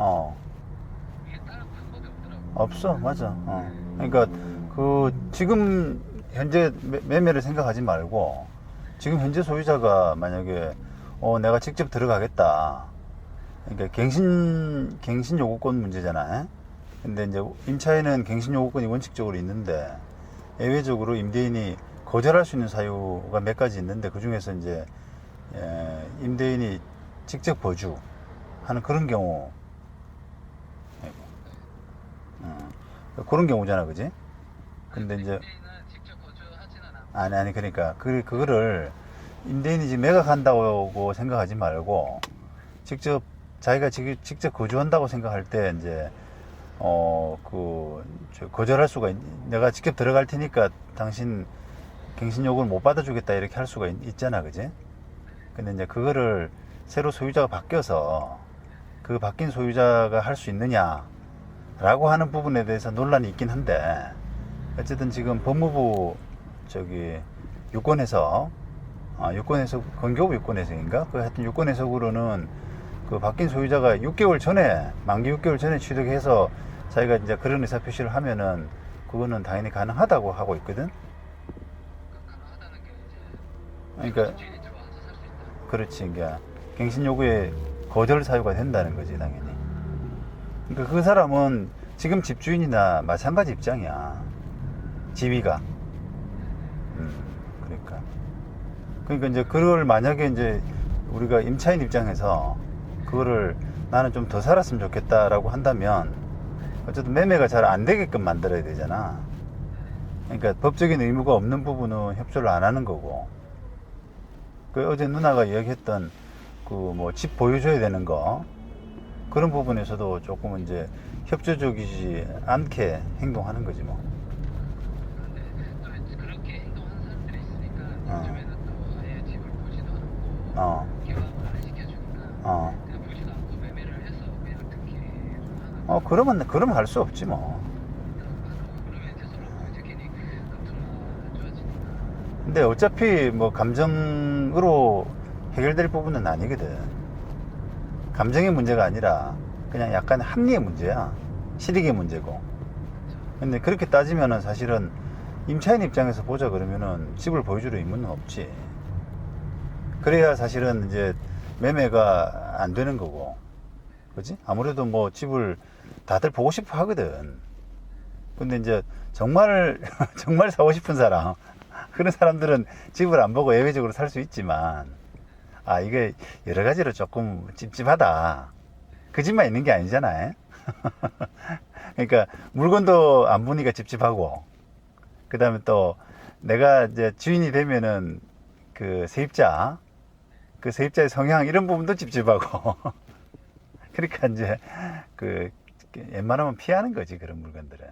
어. 없어, 맞아. 어. 그러니까 그 지금 현재 매- 매매를 생각하지 말고 지금 현재 소유자가 만약에 어 내가 직접 들어가겠다. 그러니까 갱신 갱신 요구권 문제잖아. 근데 이제 임차인은 갱신 요구권이 원칙적으로 있는데 예외적으로 임대인이 거절할 수 있는 사유가 몇 가지 있는데 그 중에서 이제 예, 임대인이 직접 거주 하는 그런 경우 아이고. 어, 그런 경우잖아, 그지? 근데 이제 거주하지는 않고 아니 아니 그러니까 그 그거를 임대인이 지금 매각한다고 생각하지 말고 직접 자기가 직, 직접 거주한다고 생각할 때 이제 어그 거절할 수가 있, 내가 직접 들어갈 테니까 당신 갱신 요구를 못 받아주겠다 이렇게 할 수가 있, 잖아 그지? 근데 이제 그거를 새로 소유자가 바뀌어서 그 바뀐 소유자가 할 수 있느냐 라고 하는 부분에 대해서 논란이 있긴 한데 어쨌든 지금 법무부 저기 유권에서 아, 유권에서 건교부 유권에서인가 그 하여튼 유권 해석으로는 그 바뀐 소유자가 6개월 전에 만기 6개월 전에 취득해서 자기가 이제 그런 의사 표시를 하면은 그거는 당연히 가능하다고 하고 있거든. 그러니까. 그렇지, 이게 갱신 요구에 거절 사유가 된다는 거지 당연히. 그러니까 그 사람은 지금 집주인이나 마찬가지 입장이야. 지위가. 음, 그러니까. 그러니까 이제 그걸 만약에 이제 우리가 임차인 입장에서 그거를 나는 좀 더 살았으면 좋겠다라고 한다면 어쨌든 매매가 잘 안 되게끔 만들어야 되잖아. 그러니까 법적인 의무가 없는 부분은 협조를 안 하는 거고. 그 어제 누나가 이야기했던 그 뭐 집 보여줘야 되는 거 그런 부분에서도 조금 이제 협조적이지 않게 행동하는 거지 뭐. 근데 또 그렇게 행동하는 사람들이 있으니까 어. 요즘에는 또 아예 집을 보지도 않고 어, 기왕을 안 시켜주니까 어, 그냥 보지도 않고 매매를 해서 그냥 특히 좀 하는 어 그러면 그러면 할 수 없지 뭐. 그러면 이제 서로 이제 괜히 감정이 안 좋아지니까 근데 어차피 뭐 감정으로 해결될 부분은 아니거든. 감정의 문제가 아니라 그냥 약간 합리의 문제야. 실익의 문제고. 근데 그렇게 따지면은 사실은 임차인 입장에서 보자 그러면은 집을 보여줄 의무는 없지. 그래야 사실은 이제 매매가 안 되는 거고. 그지? 아무래도 뭐 집을 다들 보고 싶어 하거든. 근데 이제 정말, 정말 사고 싶은 사람. 그런 사람들은 집을 안 보고 예외적으로 살 수 있지만, 아, 이게 여러 가지로 조금 찝찝하다. 그 집만 있는 게 아니잖아요. 그러니까 물건도 안 보니까 찝찝하고, 그 다음에 또 내가 이제 주인이 되면은 그 세입자, 그 세입자의 성향 이런 부분도 찝찝하고. 그러니까 이제 그 웬만하면 피하는 거지, 그런 물건들은.